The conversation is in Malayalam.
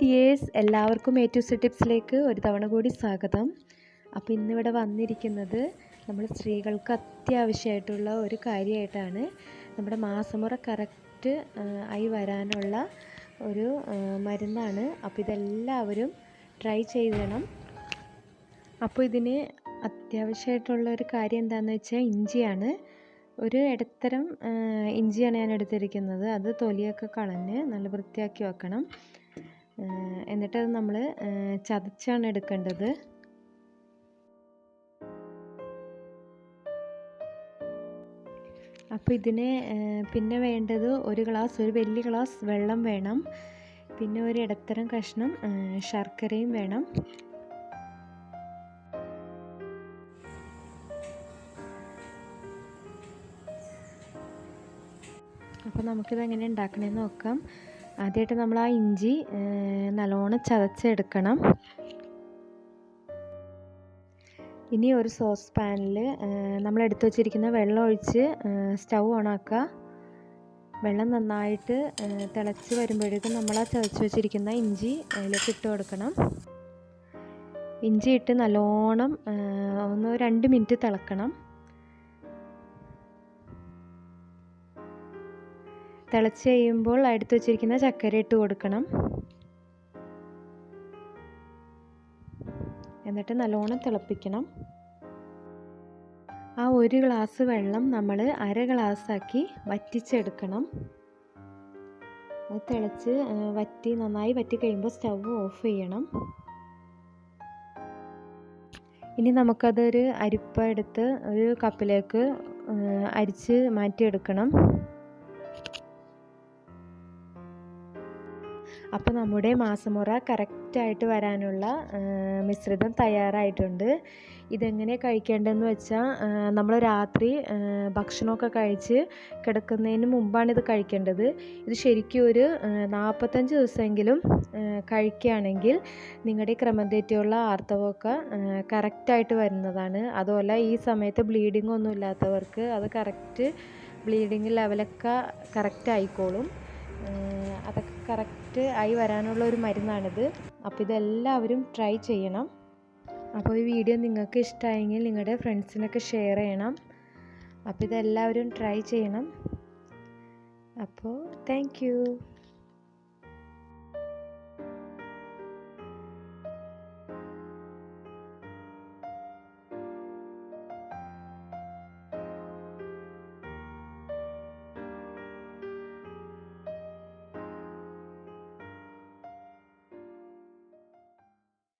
ഡിയേഴ്സ് എല്ലാവർക്കും എ ടു സി ടിപ്സിലേക്ക് ഒരു തവണ കൂടി സ്വാഗതം. അപ്പോൾ ഇന്നിവിടെ വന്നിരിക്കുന്നത് നമ്മൾ സ്ത്രീകൾക്ക് അത്യാവശ്യമായിട്ടുള്ള ഒരു കാര്യമായിട്ടാണ്. നമ്മുടെ മാസമുറ കറക്റ്റ് ആയി വരാനുള്ള ഒരു മരുന്നാണ്. അപ്പോൾ ഇതെല്ലാവരും ട്രൈ ചെയ്യണം അപ്പോൾ ഇതിന് അത്യാവശ്യമായിട്ടുള്ള ഒരു കാര്യം എന്താണെന്ന് വെച്ചാൽ ഇഞ്ചിയാണ്. ഒരു ഇടത്തരം ഇഞ്ചിയാണ് ഞാൻ എടുത്തിരിക്കുന്നത്. അത് തൊലിയൊക്കെ കളഞ്ഞ് നല്ല വൃത്തിയാക്കി വെക്കണം. എന്നിട്ട് അത് നമ്മൾ ചതച്ചാണ് എടുക്കേണ്ടത്. അപ്പോൾ ഇതിന് പിന്നെ വേണ്ടത് ഒരു ഗ്ലാസ് ഒരു വലിയ ഗ്ലാസ് വെള്ളം വേണം. പിന്നെ ഒരു ഇടത്തരം കഷ്ണം ശർക്കരയും വേണം. അപ്പോൾ നമുക്കിത് എങ്ങനെ ഉണ്ടാക്കണമെന്ന് നോക്കാം. ആദ്യമായിട്ട് നമ്മൾ ആ ഇഞ്ചി നല്ലോണം ചതച്ചെടുക്കണം. ഇനി ഒരു സോസ് പാനിൽ നമ്മൾ എടുത്തു വച്ചിരിക്കുന്ന വെള്ളം ഒഴിച്ച് സ്റ്റൗ ഓണാക്കുക വെള്ളം നന്നായിട്ട് തിളച്ച് വരുമ്പോഴേക്കും നമ്മൾ ആ ചതച്ച് വെച്ചിരിക്കുന്ന ഇഞ്ചി അതിലേക്ക് ഇട്ട് കൊടുക്കണം. ഇഞ്ചി ഇട്ട് നല്ലോണം ഒന്ന് രണ്ട് മിനിറ്റ് തിളക്കണം. തിളച്ച് കഴിയുമ്പോൾ എടുത്ത് വെച്ചിരിക്കുന്ന ചക്കര ഇട്ട് കൊടുക്കണം. എന്നിട്ട് നല്ലോണം തിളപ്പിക്കണം. ആ ഒരു ഗ്ലാസ് വെള്ളം നമ്മൾ അര ഗ്ലാസ്സാക്കി വറ്റിച്ചെടുക്കണം. അത് തിളച്ച് വറ്റി നന്നായി വറ്റി കഴിയുമ്പോൾ സ്റ്റവ് ഓഫ് ചെയ്യണം. ഇനി നമുക്കതൊരു അരിപ്പ എടുത്ത് ഒരു കപ്പിലേക്ക് അരിച്ച് മാറ്റിയെടുക്കണം. അപ്പോൾ നമ്മുടെ മാസമുറ കറക്റ്റായിട്ട് വരാനുള്ള മിശ്രിതം തയ്യാറായിട്ടുണ്ട്. ഇതെങ്ങനെ കഴിക്കേണ്ടതെന്ന് വെച്ചാൽ നമ്മൾ രാത്രി ഭക്ഷണമൊക്കെ കഴിച്ച് കിടക്കുന്നതിന് മുമ്പാണ് ഇത് കഴിക്കേണ്ടത്. ഇത് ശരിക്കും ഒരു നാൽപ്പത്തഞ്ച് ദിവസമെങ്കിലും കഴിക്കുകയാണെങ്കിൽ നിങ്ങളുടെ ക്രമം ആർത്തവമൊക്കെ കറക്റ്റായിട്ട് വരുന്നതാണ്. അതുപോലെ ഈ സമയത്ത് ബ്ലീഡിംഗ് ഒന്നും ഇല്ലാത്തവർക്ക് അത് കറക്റ്റ് ബ്ലീഡിങ് ലെവലൊക്കെ കറക്റ്റ് ആയിക്കോളും. അതൊക്കെ കറക്റ്റ് ആയി വരാനുള്ള ഒരു മരുന്നാണിത്. അപ്പോൾ ഇതെല്ലാവരും ട്രൈ ചെയ്യണം. അപ്പോൾ ഈ വീഡിയോ നിങ്ങൾക്ക് ഇഷ്ടമായെങ്കിൽ നിങ്ങളുടെ ഫ്രണ്ട്സിനൊക്കെ ഷെയർ ചെയ്യണം. അപ്പോൾ ഇതെല്ലാവരും ട്രൈ ചെയ്യണം. അപ്പോൾ താങ്ക്